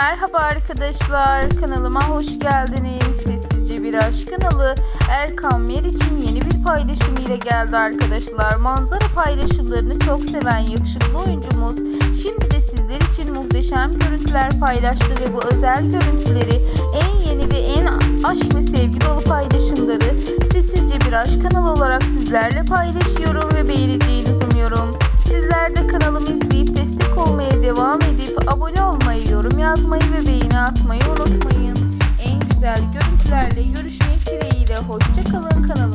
Merhaba arkadaşlar, kanalıma hoş geldiniz. Sessizce bir aşk kanalı Erkan Meriç'in yeni bir paylaşımı ile geldi arkadaşlar. Manzara paylaşımlarını çok seven yakışıklı oyuncumuz şimdi de sizler için muhteşem görüntüler paylaştı ve bu özel görüntüleri en yeni ve en aşk ve sevgi dolu paylaşımları Sessizce bir aşk kanalı olarak sizlerle paylaşıyorum ve beğeneceğinizi yazmayı ve beğeni atmayı unutmayın. En güzel görüntülerle görüşmek dileğiyle. Hoşçakalın kanalıma.